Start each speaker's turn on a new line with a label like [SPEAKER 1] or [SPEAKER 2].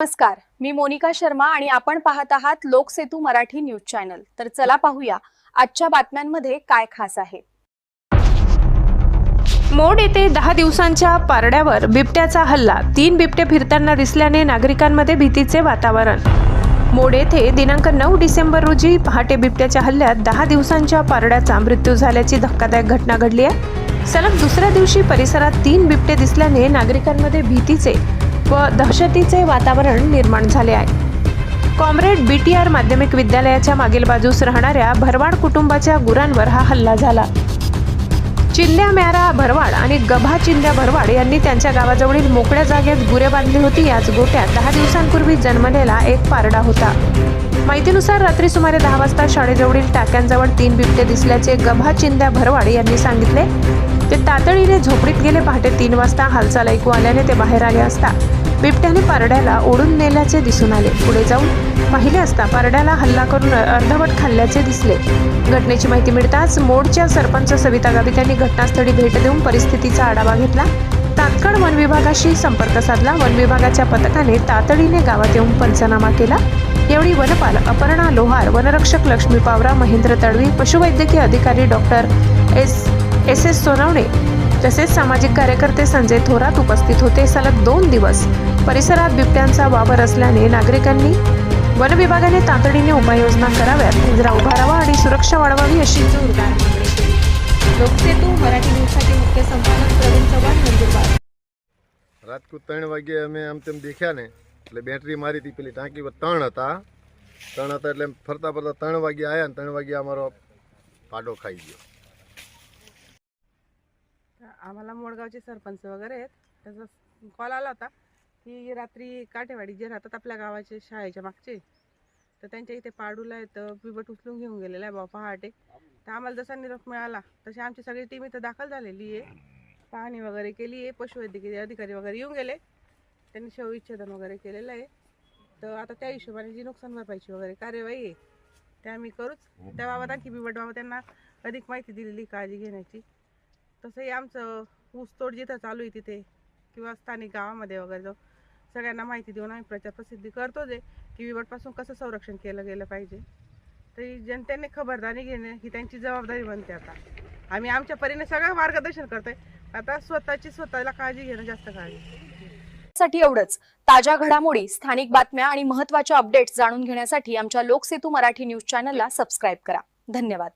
[SPEAKER 1] नमस्कार मी मोनिका शर्मा आणि आपण पाहत आहात लोकसेतू मराठी न्यूज चॅनल. तर चला पाहूया आजच्या बातम्यांमध्ये काय खास आहे.
[SPEAKER 2] मोड येथे दहा दिवसांच्या पारड्यावर बिबट्याचा हल्ला. तीन बिबटे फिरताना दिसल्याने नागरिकांमध्ये भीतीचे वातावरण. मोड येथे दिनांक नऊ डिसेंबर रोजी पहाटे बिबट्याच्या हल्ल्यात दहा दिवसांच्या पारड्याचा मृत्यू झाल्याची धक्कादायक घटना घडली आहे. सलग दुसऱ्या दिवशी परिसरात तीन बिबटे दिसल्याने नागरिकांमध्ये भीतीचे व दहशतीचे वातावरण निर्माण झाले आहे. कॉम्रेड बी टी आर माध्यमिक विद्यालयाच्या मागील बाजूस राहणाऱ्या भरवाड कुटुंबाच्या गुरांवर हा हल्ला झाला. चिंध्या म्यारा भरवाड आणि गभा चिंध्या भरवाड यांनी त्यांच्या गावाजवळील मोकळ्या जागेत गुरे बांधली होती. याच गोट्यात दहा दिवसांपूर्वी जन्मलेला एक पारडा होता. माहितीनुसार रात्री सुमारे दहा वाजता शाळेजवळील टाक्यांजवळ तीन बिबटे दिसल्याचे गभा चिंध्या भरवाड यांनी सांगितले. ते तातडीने झोपडीत गेले. पहाटे तीन वाजता हालचाल ऐकू आल्याने ते बाहेर आले असता बिबट्याने पारड्याला ओढून नेल्याचे दिसून आले. पुढे जाऊन पाहिले असता पारड्याला हल्ला करून अर्धवट खाल्ल्याचे दिसले. घटनेची माहिती मिळताच मोडच्या सरपंच सविता गावित यांनी घटनास्थळी भेट देऊन परिस्थितीचा आढावा घेतला. तात्काळ वन विभागाशी संपर्क साधला. वन विभागाच्या पथकाने तातडीने गावात येऊन पंचनामा केला. यावेळी वनपाल अपर्णा लोहार वनरक्षक लक्ष्मी पावरा महेंद्र तडवी पशुवैद्यकीय अधिकारी doctor S. S S Sonawane तसेच सामाजिक कार्यकर्ते संजय थोरात उपस्थित होते सलग दोन दिवस परिसरात बिबट्यांचा वावर असल्याने नागरिकांनी वन विभागाने तातडीने उपाययोजना कराव्यात पिंजरा उभारावा आणि सुरक्षा वाढवावी अशी जोरदार मागणी केली लोकसेतू मराठी न्यूजसाठी मुख्य संपादक प्रवीण चव्हाण नंदुरबार
[SPEAKER 3] રાત કુ ત્રણ વાગે અમે આમ તેમ દેખ્યા ને એટલે બેટરી મારી હતી પેલી ટાંકી પર ત્રણ હતા ત્રણ હતા એટલે ફરતા ફરતા ત્રણ વાગે આવ્યા ને ત્રણ વાગે અમારો પાડો ખાઈ ગયો
[SPEAKER 4] आम्हाला मोडगावचे सरपंच वगैरे आहेत. त्याचा कॉल आला होता की रात्री काठेवाडी जे राहतात आपल्या गावाचे शाळेच्या मागचे तर त्यांच्या इथे पाडूला येतं. बिबट उचलून घेऊन गेलेला आहे बाबा पहाटे. तर आम्हाला जसा निरोप मिळाला तशी आमची सगळी टीम इथं दाखल झालेली आहे. पाहणी वगैरे केली आहे पशुवैद्यकीय अधिकारी वगैरे येऊन गेले. त्यांनी शवविच्छेदन वगैरे केलेलं आहे. तर आता त्या हिशोबाने जी नुकसान भरपाईची वगैरे कार्यवाही आहे ते आम्ही करूच. त्याबाबत आणखी बिबट बाबा त्यांना अधिक माहिती दिलेली काळजी घेण्याची. तसंही आमचं ऊसतोड जिथं चालू आहे तिथे किंवा स्थानिक गावामध्ये वगैरे जाऊ सगळ्यांना माहिती देऊन आम्ही प्रचार प्रसिद्धी करतोच आहे की बिबटपासून कसं संरक्षण केलं गेलं पाहिजे. तरी जनतेने खबरदारी घेणे ही त्यांची जबाबदारी बनते आता. आम्ही आमच्या परीने सगळं मार्गदर्शन करतोय. आता स्वतःची स्वतःला काळजी घेणं जास्त काळजी.
[SPEAKER 1] साठी एवढंच. ताज्या घडामोडी स्थानिक बातम्या आणि महत्त्वाच्या अपडेट्स जाणून घेण्यासाठी आमच्या लोकसेतू मराठी न्यूज चॅनलला सबस्क्राईब करा. धन्यवाद.